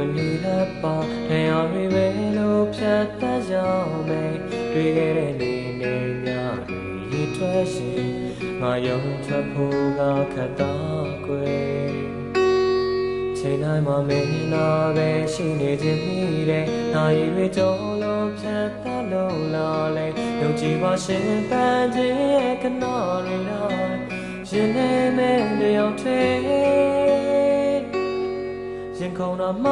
မလူလာပါထင်အောင်တွေပဲလို့ဖြတ်တတ်ကြမယ်တွေ့ခဲ့တဲ့နေနေညတွေရည်ထွက်ရှင်ငါရုံထွက်ဖို့ကခက်တော့ကွယ်ချိန်တိုင်းမှာမင်းနာပဲရှိနေခြင်းမိတဲ့နိုင်ရွေးကြောလုံးဖြတ်တတ်လို့လာလဲယုံကြည်ပါရှင်ပန်းခြင်းရဲ့ကနော်တွေတော့ရှင်နေမဲ့လျော်ထဲ ခုန်တော့မ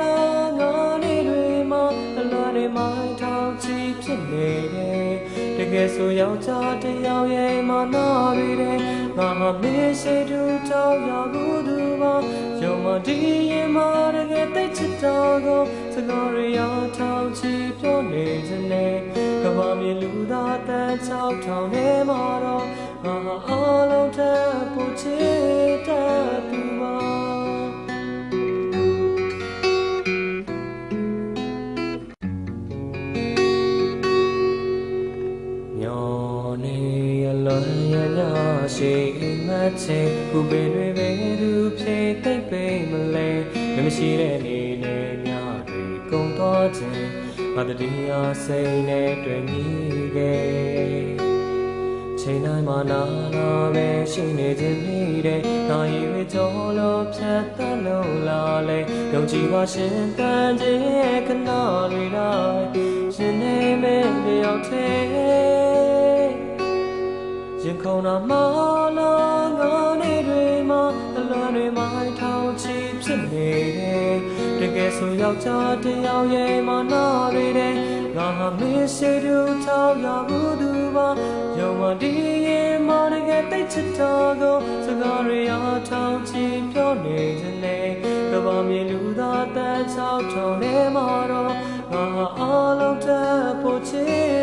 လာငါနေတွေမှာအလွန်တွေမိုင်းထောင်ချီဖြစ်နေတယ်တကယ်ဆိုယောက်ျားတစ်ယောက်ရဲ့မနာတွေတဲ့ငါဟာမေးရှိတူတောင်းရဘူးသူပါယုံမဒီရင်မတကယ်သိချစ်တော်ကိုစကားတွေရထောင်ချီပြောနေခြင်းနဲ့ကဘာမြေလူသားတန်ချောက်ထောင်နေမှာတော့ငါဟာအလုံးထပ်ပိုချစ်တတ်သူပါ န်ရညရှိအိမ်မက်ချေခုပင်တွေပဲသူဖြေသိပ်ပိမလဲမမရှိတဲ့နေနဲ့ညတွေကုန်တော့ခြင်းမတတိယစိတ်နဲ့တွေ့မိခဲ့ချိန်တိုင်းမှာနာနာပဲရှိနေခြင်းမိတဲ့နိုင်ရွေကြောလို့ဖြတ်သလုံးလာလေယုံကြည်ပါရှင်တန်ခြင်းရဲ့ခဏတွေလိုက်ရှင်နေမဲ့တယောက်တည်း ရင်ခုန်တာမလာငါနေတွေမှာအလွန်တွေမိုင်းထောင်ချီဖြစ်နေတယ်တကယ်ဆိုယောက်ျားတစ်ယောက်ရဲ့မနာတွေတဲ့ငါဟာမင်းရှိတူထောက်ရဘူးသူပါယုံမဒီရင်မတကယ်တိတ်ချစ်တော်ကိုစကားတွေအားထောင်ချီပြောနေခြင်းနဲ့ကဘာမြေလူသားတန်ချောက်ထောင်နေမှာတော့ငါဟာအလုံးထပ်ဖို့ချစ်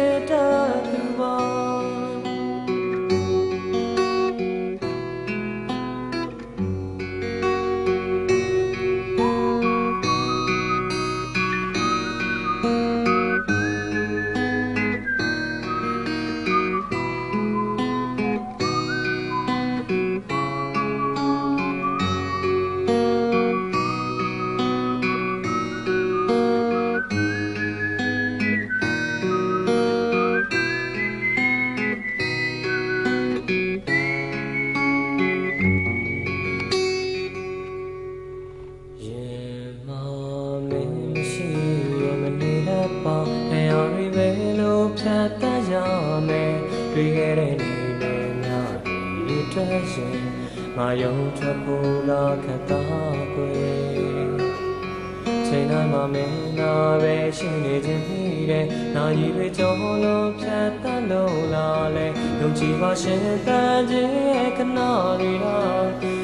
မင်းမရှိရမနေတော့ပါနေရာတွေပဲလို့ဖြတ်တတ်ရမယ်တွေ့ခဲ့တဲ့နေနဲ့များဒီတွေ့ရှင်ငါယုံထွက်ဖို့လာခတ်တော့ကွယ်ချိန်တိုင်းမှာမင်းနာပဲရှိနေခြင်းမိတဲ့နိုင်ရွေကြောလို့ဖြတ်တတ်လို့လာလေယုံကြည်ပါရှင်တန်ခြင်းရဲ့ခဏတွေတော့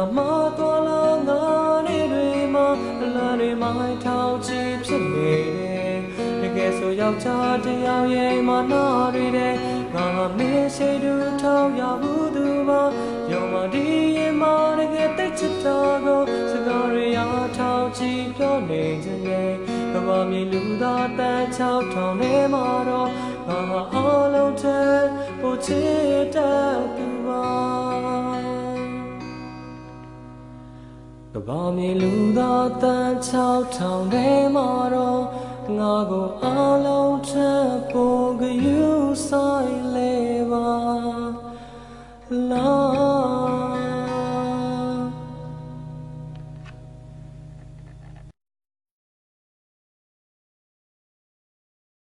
န်တာမတော်လာငါနေတွေမှာအလားတွေမိုင်းထောင်ချီဖြစ်နေတယ်တကယ်ဆိုယောက်ျားတစ်ယောက်ရဲ့မနာတွေတဲ့ငါမင်းရှိတူထောင်ရဘူးသူပါယုံမဒီရင်မတကယ်တိတ်ချစ်တော်ကိုစကားတွေအားထောင်ချီပြောနေခြင်းနဲ့ကဘာမြေလူသားတန်ချောက်ထောင်နေမှာတော့ငါဟာအလုံးထဲပိုချစ်တ ဘာမြေလူသားတန်ချောက်ထောင်ထဲမှာတော့ငါကိုအလုံးထ